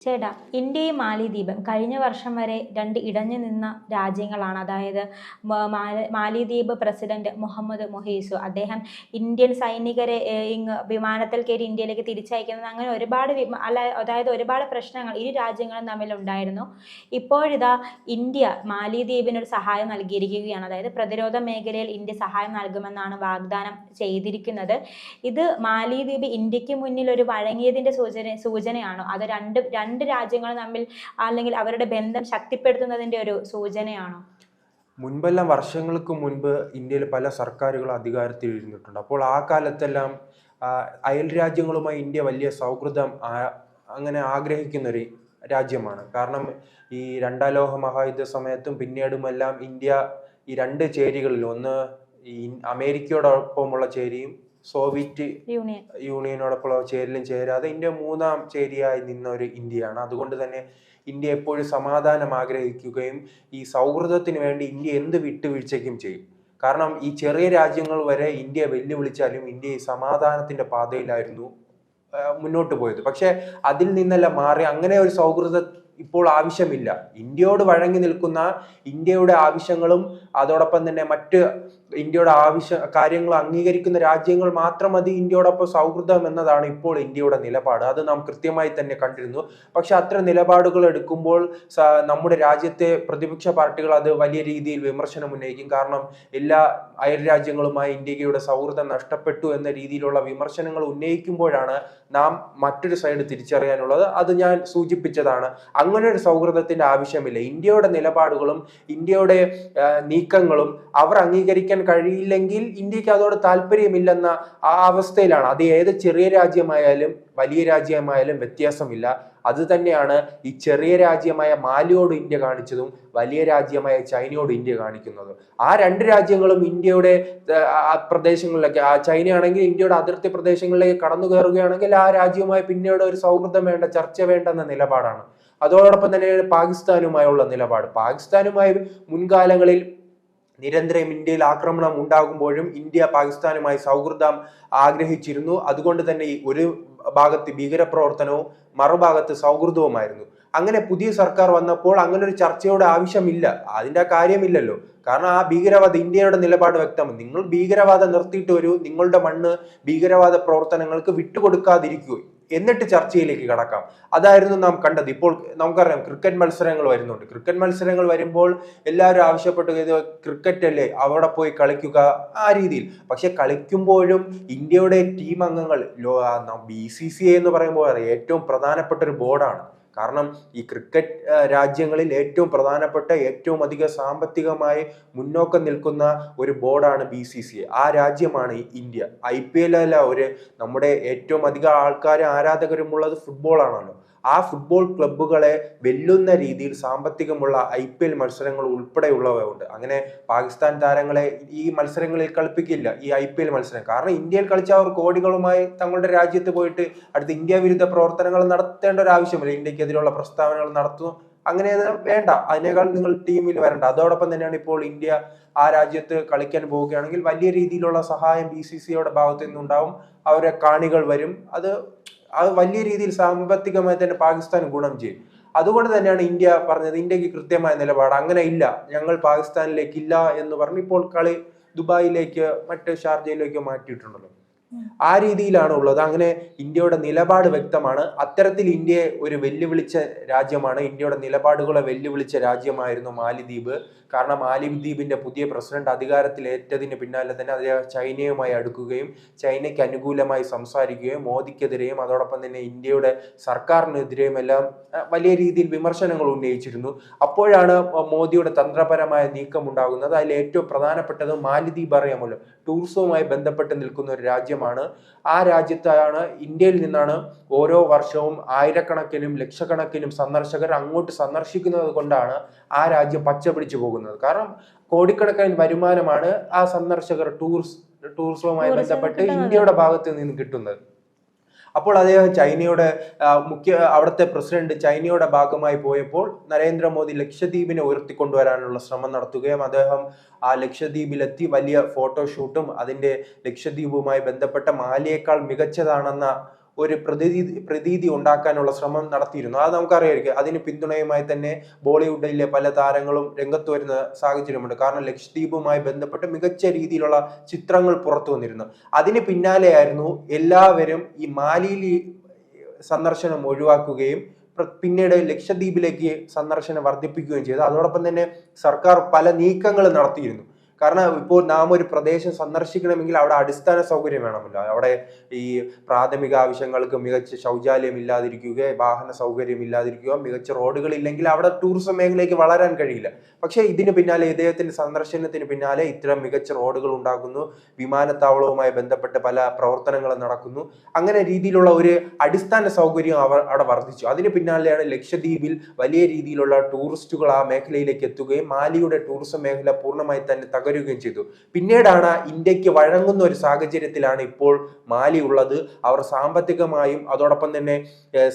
ചേട്ടാ ഇന്ത്യയും മാലിദ്വീപും കഴിഞ്ഞ വർഷം വരെ രണ്ട് ഇടഞ്ഞു നിന്ന രാജ്യങ്ങളാണ്. അതായത് മാലിദ്വീപ് പ്രസിഡന്റ് മുഹമ്മദ് മൊഹീസു. അദ്ദേഹം ഇന്ത്യൻ സൈനികരെ ഇങ്ങ് വിമാനത്തിൽ കയറി ഇന്ത്യയിലേക്ക് തിരിച്ചയക്കുന്നത് അങ്ങനെ ഒരുപാട് അല്ല അതായത് ഒരുപാട് പ്രശ്നങ്ങൾ ഇരു രാജ്യങ്ങളും തമ്മിലുണ്ടായിരുന്നു. ഇപ്പോഴിതാ ഇന്ത്യ മാലിദ്വീപിനൊരു സഹായം നൽകിയിരിക്കുകയാണ്. അതായത് പ്രതിരോധ മേഖലയിൽ ഇന്ത്യ സഹായം നൽകുമെന്നാണ് വാഗ്ദാനം ചെയ്തിരിക്കുന്നത്. ഇത് മാലിദ്വീപ് ഇന്ത്യയ്ക്ക് മുന്നിൽ ഒരു വഴങ്ങിയതിന്റെ സൂചന സൂചനയാണോ. അത് രണ്ട് രണ്ട് രാജ്യങ്ങൾ തമ്മിൽ അല്ലെങ്കിൽ അവരുടെ ബന്ധം ശക്തിപ്പെടുത്തുന്നതിന്റെ ഒരു സൂചനയാണോ? മുൻപെല്ലാം വർഷങ്ങൾക്ക് മുൻപ് ഇന്ത്യയിൽ പല സർക്കാരുകളും അധികാരത്തിൽ ഇരുന്നിട്ടുണ്ട്. അപ്പോൾ ആ കാലത്തെല്ലാം അയൽ രാജ്യങ്ങളുമായി ഇന്ത്യ വലിയ സൗഹൃദം അങ്ങനെ ആഗ്രഹിക്കുന്ന ഒരു രാജ്യമാണ്. കാരണം ഈ രണ്ടാം ലോക മഹായുദ്ധ സമയത്തും പിന്നീടുമെല്ലാം ഇന്ത്യ ഈ രണ്ട് ചേരികളിൽ ഒന്ന് ഈ അമേരിക്കയോടൊപ്പമുള്ള ചേരിയും സോവിയറ്റ് യൂണിയൻ. യൂണിയനോടൊപ്പമുള്ള ചേരിലും ചേരാതെ ഇന്ത്യ മൂന്നാം ചേരിയായി നിന്ന ഒരു ഇന്ത്യയാണ്. അതുകൊണ്ട് തന്നെ ഇന്ത്യ എപ്പോഴും സമാധാനം ആഗ്രഹിക്കുകയും ഈ സൗഹൃദത്തിന് വേണ്ടി ഇന്ത്യ എന്ത് വിട്ടുവീഴ്ചയ്ക്കും ചെയ്യും. കാരണം ഈ ചെറിയ രാജ്യങ്ങൾ വരെ ഇന്ത്യ വെല്ലുവിളിച്ചാലും ഇന്ത്യ ഈ സമാധാനത്തിന്റെ പാതയിലായിരുന്നു മുന്നോട്ട് പോയത്. പക്ഷെ അതിൽ നിന്നെല്ലാം മാറി അങ്ങനെ ഒരു സൗഹൃദ ഇപ്പോൾ ആവശ്യമില്ല. ഇന്ത്യയോട് വഴങ്ങി നിൽക്കുന്ന ഇന്ത്യയുടെ ആവശ്യങ്ങളും അതോടൊപ്പം തന്നെ മറ്റ് ഇന്ത്യയുടെ ആവശ്യ കാര്യങ്ങൾ അംഗീകരിക്കുന്ന രാജ്യങ്ങൾ മാത്രം മതി ഇന്ത്യയോടൊപ്പം സൗഹൃദം എന്നതാണ് ഇപ്പോൾ ഇന്ത്യയുടെ നിലപാട്. അത് നാം കൃത്യമായി തന്നെ കണ്ടിരുന്നു. പക്ഷെ അത്ര നിലപാടുകൾ എടുക്കുമ്പോൾ നമ്മുടെ രാജ്യത്തെ പ്രതിപക്ഷ പാർട്ടികൾ അത് വലിയ രീതിയിൽ വിമർശനം ഉന്നയിക്കും. കാരണം എല്ലാ അയൽ രാജ്യങ്ങളുമായി ഇന്ത്യയുടെ സൗഹൃദം നഷ്ടപ്പെട്ടു എന്ന രീതിയിലുള്ള വിമർശനങ്ങൾ ഉന്നയിക്കുമ്പോഴാണ് നാം മറ്റൊരു സൈഡ് തിരിച്ചറിയാനുള്ളത്. അത് ഞാൻ സൂചിപ്പിച്ചതാണ്. അങ്ങനെ ഒരു സൗഹൃദത്തിന്റെ ആവശ്യമില്ല. ഇന്ത്യയുടെ നിലപാടുകളും ഇന്ത്യയുടെ നീക്കങ്ങളും അവർ അംഗീകരിക്കാൻ കഴിയില്ലെങ്കിൽ ഇന്ത്യയ്ക്ക് അതോട് താല്പര്യമില്ലെന്ന ആ അവസ്ഥയിലാണ്. അത് ഏത് ചെറിയ രാജ്യമായാലും വലിയ രാജ്യമായാലും വ്യത്യാസമില്ല. അത് തന്നെയാണ് ഈ ചെറിയ രാജ്യമായ മാലിയോട് ഇന്ത്യ കാണിച്ചതും വലിയ രാജ്യമായ ചൈനയോട് ഇന്ത്യ കാണിക്കുന്നതും. ആ രണ്ട് രാജ്യങ്ങളും ഇന്ത്യയുടെ പ്രദേശങ്ങളിലേക്ക് ആ ചൈനയാണെങ്കിൽ ഇന്ത്യയുടെ അതിർത്തി പ്രദേശങ്ങളിലേക്ക് കടന്നു കയറുകയാണെങ്കിൽ ആ രാജ്യവുമായി പിന്നീട് ഒരു സൗഹൃദം വേണ്ട ചർച്ച വേണ്ട എന്ന നിലപാടാണ്. അതോടൊപ്പം തന്നെ പാകിസ്ഥാനുമായുള്ള നിലപാട്. പാകിസ്ഥാനുമായി മുൻകാലങ്ങളിൽ നിരന്തരം ഇന്ത്യയിൽ ആക്രമണം ഉണ്ടാകുമ്പോഴും ഇന്ത്യ പാകിസ്ഥാനുമായി സൗഹൃദം ആഗ്രഹിച്ചിരുന്നു. അതുകൊണ്ട് തന്നെ ഒരു ഭാഗത്ത് ഭീകരപ്രവർത്തനവും മറുഭാഗത്ത് സൗഹൃദവുമായിരുന്നു. അങ്ങനെ പുതിയ സർക്കാർ വന്നപ്പോൾ അങ്ങനെ ഒരു ചർച്ചയുടെ ആവശ്യമില്ല. അതിന്റെ കാര്യമില്ലല്ലോ. കാരണം ആ ഭീകരവാദ ഇന്ത്യയുടെ നിലപാട് വ്യക്തമാണ്. നിങ്ങൾ ഭീകരവാദം നിർത്തിയിട്ട് വരൂ. നിങ്ങളുടെ മണ്ണ് ഭീകരവാദ പ്രവർത്തനങ്ങൾക്ക് വിട്ടുകൊടുക്കാതിരിക്കൂ. എന്നിട്ട് ചർച്ചയിലേക്ക് കടക്കാം. അതായിരുന്നു നാം കണ്ടത്. ഇപ്പോൾ നമുക്കറിയാം ക്രിക്കറ്റ് മത്സരങ്ങൾ വരുന്നുണ്ട്. ക്രിക്കറ്റ് മത്സരങ്ങൾ വരുമ്പോൾ എല്ലാവരും ആവശ്യപ്പെട്ടു ക്രിക്കറ്റ് അല്ലേ? അവിടെ പോയി കളിക്കുക ആ രീതിയിൽ. പക്ഷെ കളിക്കുമ്പോഴും ഇന്ത്യയുടെ ടീം അംഗങ്ങൾ ബി സി സി എന്ന് പറയുമ്പോൾ ഏറ്റവും പ്രധാനപ്പെട്ട ഒരു ബോർഡാണ്. കാരണം ഈ ക്രിക്കറ്റ് രാജ്യങ്ങളിൽ ഏറ്റവും പ്രധാനപ്പെട്ട ഏറ്റവും അധികം സാമ്പത്തികമായി മുന്നോക്കം നിൽക്കുന്ന ഒരു ബോർഡാണ് ബി സി സി ആ രാജ്യമാണ് ഇന്ത്യ. ഐ പി എൽ അല്ല ഒരു നമ്മുടെ ഏറ്റവും അധികം ആൾക്കാരും ആരാധകരുമുള്ളത് ഫുട്ബോൾ ആണല്ലോ ആ ഫുട്ബോൾ ക്ലബ്ബുകളെ വെല്ലുന്ന രീതിയിൽ സാമ്പത്തികമുള്ള ഐ പി എൽ മത്സരങ്ങൾ ഉൾപ്പെടെയുള്ളവയുണ്ട്. അങ്ങനെ പാകിസ്ഥാൻ താരങ്ങളെ ഈ മത്സരങ്ങളിൽ കളിപ്പിക്കില്ല ഈ ഐ പി എൽ മത്സരം. കാരണം ഇന്ത്യയിൽ കളിച്ച അവർ കോടികളുമായി തങ്ങളുടെ രാജ്യത്ത് പോയിട്ട് അടുത്ത ഇന്ത്യ വിരുദ്ധ പ്രവർത്തനങ്ങൾ നടത്തേണ്ട ഒരു ആവശ്യമില്ല. ഇന്ത്യക്കെതിരെയുള്ള പ്രസ്താവനകൾ നടത്തുന്നു അങ്ങനെ വേണ്ട. അതിനേക്കാൾ നിങ്ങൾ ടീമിൽ വരണ്ട. അതോടൊപ്പം തന്നെയാണ് ഇപ്പോൾ ഇന്ത്യ ആ രാജ്യത്ത് കളിക്കാൻ പോവുകയാണെങ്കിൽ വലിയ രീതിയിലുള്ള സഹായം ബി സി സിയുടെ ഭാഗത്തു നിന്നുണ്ടാവും അവരെ കാണികൾ വരും. അത് അത് വലിയ രീതിയിൽ സാമ്പത്തികമായി തന്നെ പാകിസ്ഥാൻ ഗുണം ചെയ്യും. അതുകൊണ്ട് തന്നെയാണ് ഇന്ത്യ പറഞ്ഞത് ഇന്ത്യയ്ക്ക് കൃത്യമായ നിലപാട്. അങ്ങനെ ഇല്ല. ഞങ്ങൾ പാകിസ്ഥാനിലേക്ക് ഇല്ല എന്ന് പറഞ്ഞ് ഇപ്പോൾ കളി ദുബായിലേക്ക് മറ്റ് ഷാർജയിലേക്ക് മാറ്റിയിട്ടുണ്ടല്ലോ. ആ രീതിയിലാണ് ഉള്ളത് അങ്ങനെ ഇന്ത്യയുടെ നിലപാട് വ്യക്തമാണ്. അത്തരത്തിൽ ഇന്ത്യയെ ഒരു വെല്ലുവിളിച്ച രാജ്യമാണ്. ഇന്ത്യയുടെ നിലപാടുകളെ വെല്ലുവിളിച്ച രാജ്യമായിരുന്നു മാലിദ്വീപ്. കാരണം മാലിദ്വീപിന്റെ പുതിയ പ്രസിഡന്റ് അധികാരത്തിൽ ഏറ്റതിന് പിന്നാലെ തന്നെ അദ്ദേഹം ചൈനയുമായി അടുക്കുകയും ചൈനയ്ക്ക് അനുകൂലമായി സംസാരിക്കുകയും മോദിക്കെതിരെയും അതോടൊപ്പം തന്നെ ഇന്ത്യയുടെ സർക്കാരിനെതിരെയും എല്ലാം വലിയ രീതിയിൽ വിമർശനങ്ങൾ ഉന്നയിച്ചിരുന്നു. അപ്പോഴാണ് മോദിയുടെ തന്ത്രപരമായ നീക്കം ഉണ്ടാകുന്നത് അതിൽ ഏറ്റവും പ്രധാനപ്പെട്ടത് മാലിദ്വീപ് അറിയാമല്ലോ. ടൂറിസവുമായി ബന്ധപ്പെട്ട് നിൽക്കുന്ന ഒരു രാജ്യമാണ് ആ രാജ്യത്താണ് ഇന്ത്യയിൽ നിന്നാണ് ഓരോ വർഷവും ആയിരക്കണക്കിനും ലക്ഷക്കണക്കിനും സന്ദർശകർ അങ്ങോട്ട് സന്ദർശിക്കുന്നത് കൊണ്ടാണ് ആ രാജ്യം പച്ച പിടിച്ചു പോകുന്നത്. കാരണം കോടിക്കണക്കിന് വരുമാനമാണ് ആ സന്ദർശകർ ടൂറിസ് ടൂറിസവുമായി ബന്ധപ്പെട്ട് ഇന്ത്യയുടെ ഭാഗത്ത് നിന്ന് കിട്ടുന്നത്. അപ്പോൾ അദ്ദേഹം ചൈനയുടെ മുഖ്യ അവിടുത്തെ പ്രസിഡന്റ് ചൈനയുടെ ഭാഗമായി പോയപ്പോൾ നരേന്ദ്രമോദി ലക്ഷദ്വീപിനെ ഉയർത്തിക്കൊണ്ടുവരാനുള്ള ശ്രമം നടത്തുകയും അദ്ദേഹം ആ ലക്ഷദ്വീപിലെത്തി വലിയ ഫോട്ടോഷൂട്ടും അതിന്റെ ലക്ഷദ്വീപുമായി ബന്ധപ്പെട്ട മാലിയേക്കാൾ മികച്ചതാണെന്ന ഒരു പ്രതീതി പ്രതീതി ഉണ്ടാക്കാനുള്ള ശ്രമം നടത്തിയിരുന്നു. അത് നമുക്കറിയായിരിക്കും. അതിന് പിന്തുണയുമായി തന്നെ ബോളിവുഡിലെ പല താരങ്ങളും രംഗത്ത് വരുന്ന സാഹചര്യമുണ്ട്. കാരണം ലക്ഷദ്വീപുമായി ബന്ധപ്പെട്ട് മികച്ച രീതിയിലുള്ള ചിത്രങ്ങൾ പുറത്തു വന്നിരുന്നു. അതിന് പിന്നാലെയായിരുന്നു എല്ലാവരും ഈ മാലിയിൽ സന്ദർശനം ഒഴിവാക്കുകയും പിന്നീട് ലക്ഷദ്വീപിലേക്ക് സന്ദർശനം വർദ്ധിപ്പിക്കുകയും ചെയ്തു അതോടൊപ്പം തന്നെ സർക്കാർ പല നീക്കങ്ങൾ നടത്തിയിരുന്നു. കാരണം ഇപ്പോൾ നാം ഒരു പ്രദേശം സന്ദർശിക്കണമെങ്കിൽ അവിടെ അടിസ്ഥാന സൗകര്യം വേണമല്ലോ. അവിടെ ഈ പ്രാഥമിക ആവശ്യങ്ങൾക്ക് മികച്ച ശൗചാലയം ഇല്ലാതിരിക്കുക വാഹന സൗകര്യം ഇല്ലാതിരിക്കുക മികച്ച റോഡുകൾ ഇല്ലെങ്കിൽ അവിടെ ടൂറിസം മേഖലയ്ക്ക് വളരാൻ കഴിയില്ല. പക്ഷേ ഇതിന് പിന്നാലെ ഇദ്ദേഹത്തിന്റെ സന്ദർശനത്തിന് പിന്നാലെ ഇത്തരം മികച്ച റോഡുകൾ ഉണ്ടാക്കുന്നു. വിമാനത്താവളവുമായി ബന്ധപ്പെട്ട് പല പ്രവർത്തനങ്ങളും നടക്കുന്നു. അങ്ങനെ രീതിയിലുള്ള ഒരു അടിസ്ഥാന സൗകര്യം അവർ അവിടെ വർദ്ധിച്ചു. അതിന് പിന്നാലെയാണ് ലക്ഷദ്വീപിൽ വലിയ രീതിയിലുള്ള ടൂറിസ്റ്റുകൾ ആ മേഖലയിലേക്ക് എത്തുകയും മാലിയുടെ ടൂറിസം മേഖല പൂർണമായി തന്നെ തകരുകയും ചെയ്തു. പിന്നീടാണ് ഇന്ത്യയ്ക്ക് വഴങ്ങുന്ന ഒരു സാഹചര്യത്തിലാണ് ഇപ്പോൾ മാലി ഉള്ളത്. അവർ സാമ്പത്തികമായും അതോടൊപ്പം തന്നെ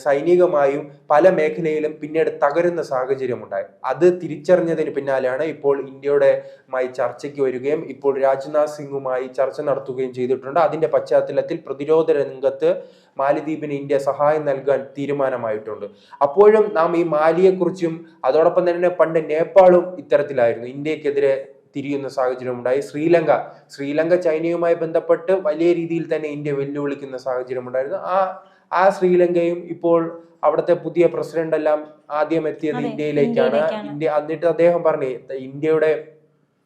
സൈനികമായും പല മേഖലയിലും പിന്നീട് തകരുന്ന സാഹചര്യം ഉണ്ടായി അത് തിരിച്ചറിഞ്ഞതിന് പിന്നാലെയാണ് ഇപ്പോൾ ഇന്ത്യയുടെ മായി ചർച്ചയ്ക്ക് വരികയും ഇപ്പോൾ രാജ്നാഥ് സിംഗുമായി ചർച്ച നടത്തുകയും ചെയ്തിട്ടുണ്ട്. അതിന്റെ പശ്ചാത്തലത്തിൽ പ്രതിരോധ രംഗത്ത് മാലിദ്വീപിന് ഇന്ത്യ സഹായം നൽകാൻ തീരുമാനമായിട്ടുണ്ട്. അപ്പോഴും നാം ഈ മാലിയെക്കുറിച്ചും അതോടൊപ്പം തന്നെ പണ്ട് നേപ്പാളും ഇത്തരത്തിലായിരുന്നു. ഇന്ത്യക്കെതിരെ തിരിയുന്ന സാഹചര്യം ഉണ്ടായി. ശ്രീലങ്ക ശ്രീലങ്ക ചൈനയുമായി ബന്ധപ്പെട്ട് വലിയ രീതിയിൽ തന്നെ ഇന്ത്യ വെല്ലുവിളിക്കുന്ന സാഹചര്യം ഉണ്ടായിരുന്നു. ആ ആ ശ്രീലങ്കയും ഇപ്പോൾ അവിടുത്തെ പുതിയ പ്രസിഡന്റ് എല്ലാം ആദ്യം എത്തിയത് ഇന്ത്യയിലേക്കാണ്. ഇന്ത്യയിലേക്കാണ്. ഇന്ത്യ എന്നിട്ട് അദ്ദേഹം പറഞ്ഞു ഇന്ത്യയുടെ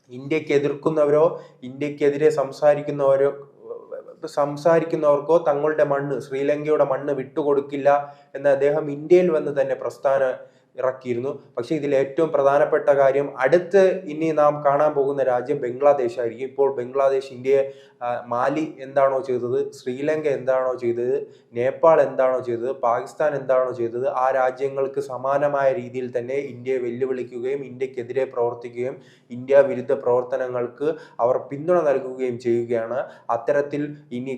ഇന്ത്യയ്ക്ക് എതിർക്കുന്നവരോ ഇന്ത്യക്കെതിരെ സംസാരിക്കുന്നവരോ സംസാരിക്കുന്നവർക്കോ തങ്ങളുടെ മണ്ണ് ശ്രീലങ്കയുടെ മണ്ണ് വിട്ടുകൊടുക്കില്ല എന്ന് അദ്ദേഹം ഇന്ത്യയിൽ വന്ന് തന്നെ പ്രസ്ഥാന ഇറക്കിയിരുന്നു. പക്ഷേ ഇതിൽ ഏറ്റവും പ്രധാനപ്പെട്ട കാര്യം അടുത്ത് ഇനി നാം കാണാൻ പോകുന്ന രാജ്യം ബംഗ്ലാദേശ് ആയിരിക്കും ഇപ്പോൾ ബംഗ്ലാദേശ് ഇന്ത്യയെ മാലി എന്താണോ ചെയ്തത് ശ്രീലങ്ക എന്താണോ ചെയ്തത് നേപ്പാൾ എന്താണോ ചെയ്തത് പാകിസ്ഥാൻ എന്താണോ ചെയ്തത് ആ രാജ്യങ്ങൾക്ക് സമാനമായ രീതിയിൽ തന്നെ ഇന്ത്യയെ വെല്ലുവിളിക്കുകയും ഇന്ത്യക്കെതിരെ പ്രവർത്തിക്കുകയും ഇന്ത്യ വിരുദ്ധ പ്രവർത്തനങ്ങൾക്ക് അവർ പിന്തുണ നൽകുകയും ചെയ്യുകയാണ്. അത്തരത്തിൽ ഇനി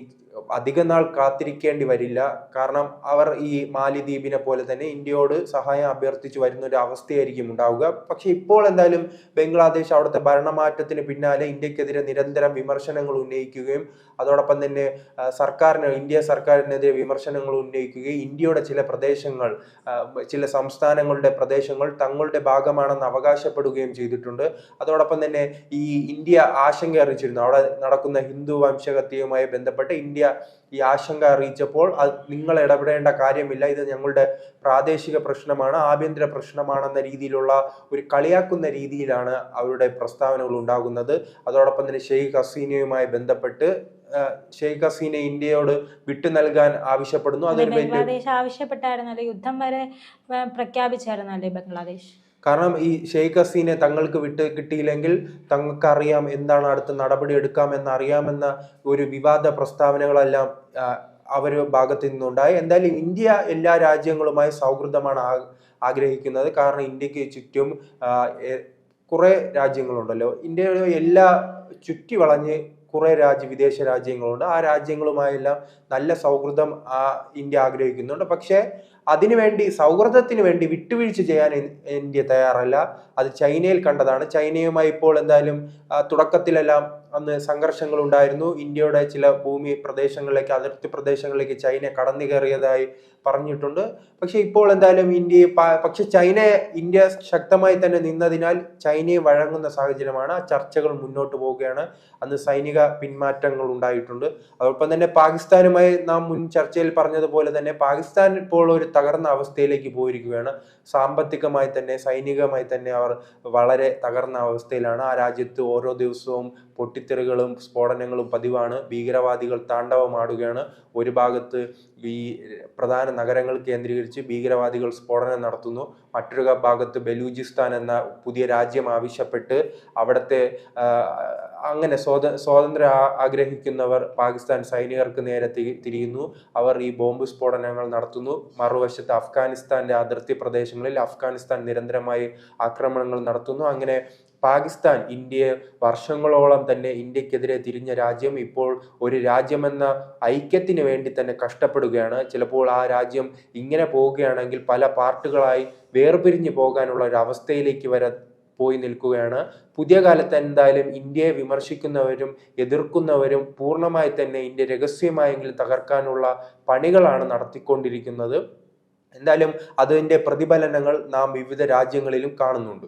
അധിക നാൾ കാത്തിരിക്കേണ്ടി വരില്ല. കാരണം അവർ ഈ മാലിദ്വീപിനെ പോലെ തന്നെ ഇന്ത്യയോട് സഹായം അഭ്യർത്ഥിച്ചു വരുന്ന ഒരു അവസ്ഥയായിരിക്കും ഉണ്ടാവുക. പക്ഷെ ഇപ്പോൾ എന്തായാലും ബംഗ്ലാദേശ് അവിടുത്തെ ഭരണമാറ്റത്തിന് പിന്നാലെ ഇന്ത്യക്കെതിരെ നിരന്തരം വിമർശനങ്ങൾ ഉന്നയിക്കുകയും അതോടൊപ്പം തന്നെ സർക്കാരിന് ഇന്ത്യ സർക്കാരിനെതിരെ വിമർശനങ്ങൾ ഉന്നയിക്കുകയും ഇന്ത്യയുടെ ചില പ്രദേശങ്ങൾ ചില സംസ്ഥാനങ്ങളുടെ പ്രദേശങ്ങൾ തങ്ങളുടെ ഭാഗമാണെന്ന് അവകാശപ്പെടുകയും ചെയ്തിട്ടുണ്ട്. അതോടൊപ്പം തന്നെ ഈ ഇന്ത്യ ആശങ്ക അറിയിച്ചിരുന്നു. അവിടെ നടക്കുന്ന ഹിന്ദു വംശഹത്യയുമായി ബന്ധപ്പെട്ട് ഇന്ത്യ ഈ ആശങ്ക അറിയിച്ചപ്പോൾ അത് നിങ്ങൾ ഇടപെടേണ്ട കാര്യമില്ല. ഇത് ഞങ്ങളുടെ പ്രാദേശിക പ്രശ്നമാണ് ആഭ്യന്തര പ്രശ്നമാണെന്ന രീതിയിലുള്ള ഒരു കളിയാക്കുന്ന രീതിയിലാണ് അവരുടെ പ്രസ്താവനകൾ ഉണ്ടാകുന്നത്. അതോടൊപ്പം തന്നെ ഷെയ്ഖ് ഹസീനയുമായി ബന്ധപ്പെട്ട് ഷെയ്ഖ് ഹസീനെ ഇന്ത്യയോട് വിട്ടു നൽകാൻ ആവശ്യപ്പെടുന്നു. അതെ, അതൊരു ബംഗ്ലാദേശ് ആവശ്യപ്പെട്ടായിരുന്നല്ലോ യുദ്ധം വരെ പ്രഖ്യാപിച്ചായിരുന്നല്ലേ ബംഗ്ലാദേശ്? കാരണം ഈ ഷെയ്ഖ് ഹസീനെ തങ്ങൾക്ക് വിട്ട് കിട്ടിയില്ലെങ്കിൽ തങ്ങൾക്ക് അറിയാം എന്താണ് അടുത്ത നടപടി എടുക്കാമെന്ന് അറിയാമെന്ന ഒരു വിവാദ പ്രസ്താവനകളെല്ലാം അവർ ഭാഗത്തു നിന്നുണ്ടായി. എന്തായാലും ഇന്ത്യ എല്ലാ രാജ്യങ്ങളുമായി സൗഹൃദമാണ് ആഗ്രഹിക്കുന്നത്. കാരണം ഇന്ത്യയ്ക്ക് ചുറ്റും കുറേ കുറെ രാജ്യങ്ങളുണ്ടല്ലോ. ഇന്ത്യയുടെ എല്ലാ ചുറ്റി വളഞ്ഞ് കുറെ രാജ്യ വിദേശ രാജ്യങ്ങളുണ്ട്. ആ രാജ്യങ്ങളുമായെല്ലാം നല്ല സൗഹൃദം ആ ഇന്ത്യ ആഗ്രഹിക്കുന്നുണ്ട്. പക്ഷേ അതിനുവേണ്ടി സൗഹൃദത്തിന് വേണ്ടി വിട്ടുവീഴ്ച ചെയ്യാൻ ഇന്ത്യ തയ്യാറല്ല. അത് ചൈനയിൽ കണ്ടതാണ്. ചൈനയുമായി ഇപ്പോൾ എന്തായാലും തുടക്കത്തിലെല്ലാം അന്ന് സംഘർഷങ്ങൾ ഉണ്ടായിരുന്നു ഇന്ത്യയുടെ ചില ഭൂമി പ്രദേശങ്ങളിലേക്ക് അതിർത്തി പ്രദേശങ്ങളിലേക്ക് ചൈന കടന്നു കയറിയതായി പറഞ്ഞിട്ടുണ്ട്. പക്ഷെ ഇപ്പോൾ എന്തായാലും ഇന്ത്യയെ പക്ഷെ ചൈന ഇന്ത്യ ശക്തമായി തന്നെ നിന്നതിനാൽ ചൈനയെ വഴങ്ങുന്ന സാഹചര്യമാണ്. ആ ചർച്ചകൾ മുന്നോട്ട് പോവുകയാണ്. അന്ന് സൈനിക പിന്മാറ്റങ്ങൾ ഉണ്ടായിട്ടുണ്ട്. അതോടൊപ്പം തന്നെ പാകിസ്ഥാനുമായി നാം മുൻ ചർച്ചയിൽ പറഞ്ഞതുപോലെ തന്നെ പാകിസ്ഥാൻ ഇപ്പോൾ ഒരു തകർന്ന അവസ്ഥയിലേക്ക് പോയിരിക്കുകയാണ്. സാമ്പത്തികമായി തന്നെ സൈനികമായി തന്നെ അവർ വളരെ തകർന്ന അവസ്ഥയിലാണ്. ആ രാജ്യത്ത് ഓരോ ദിവസവും പൊട്ടിത്തെറികളും സ്ഫോടനങ്ങളും പതിവാണ്. ഭീകരവാദികൾ താണ്ഡവമാടുകയാണ്. ഒരു ഭാഗത്ത് ഈ പ്രധാന നഗരങ്ങൾ കേന്ദ്രീകരിച്ച് ഭീകരവാദികൾ സ്ഫോടനം നടത്തുന്നു. മറ്റൊരു ഭാഗത്ത് ബലൂചിസ്ഥാൻ എന്ന പുതിയ രാജ്യം ആവശ്യപ്പെട്ട് അവിടുത്തെ അങ്ങനെ സ്വാത സ്വാതന്ത്ര്യം ആഗ്രഹിക്കുന്നവർ പാകിസ്ഥാൻ സൈനികർക്ക് നേരെ തിരിയുന്നു. അവർ ഈ ബോംബ് സ്ഫോടനങ്ങൾ നടത്തുന്നു. മറുവശത്ത് അഫ്ഗാനിസ്ഥാന്റെ അതിർത്തി പ്രദേശങ്ങളിൽ അഫ്ഗാനിസ്ഥാൻ നിരന്തരമായി ആക്രമണങ്ങൾ നടത്തുന്നു. അങ്ങനെ പാകിസ്ഥാൻ ഇന്ത്യയെ വർഷങ്ങളോളം തന്നെ ഇന്ത്യക്കെതിരെ തിരിഞ്ഞ രാജ്യം ഇപ്പോൾ ഒരു രാജ്യമെന്ന ഐക്യത്തിന് വേണ്ടി തന്നെ കഷ്ടപ്പെടുകയാണ്. ചിലപ്പോൾ ആ രാജ്യം ഇങ്ങനെ പോവുകയാണെങ്കിൽ പല പാർട്ടുകളായി വേർപിരിഞ്ഞു പോകാനുള്ള ഒരു അവസ്ഥയിലേക്ക് വരെ പോയി നിൽക്കുകയാണ്. പുതിയ കാലത്ത് എന്തായാലും ഇന്ത്യയെ വിമർശിക്കുന്നവരും എതിർക്കുന്നവരും പൂർണമായി തന്നെ ഇന്ത്യ രഹസ്യമായെങ്കിലും തകർക്കാനുള്ള പണികളാണ് നടത്തിക്കൊണ്ടിരിക്കുന്നത്. എന്തായാലും അതിന്റെ പ്രതിഫലനങ്ങൾ നാം വിവിധ രാജ്യങ്ങളിലും കാണുന്നുണ്ട്.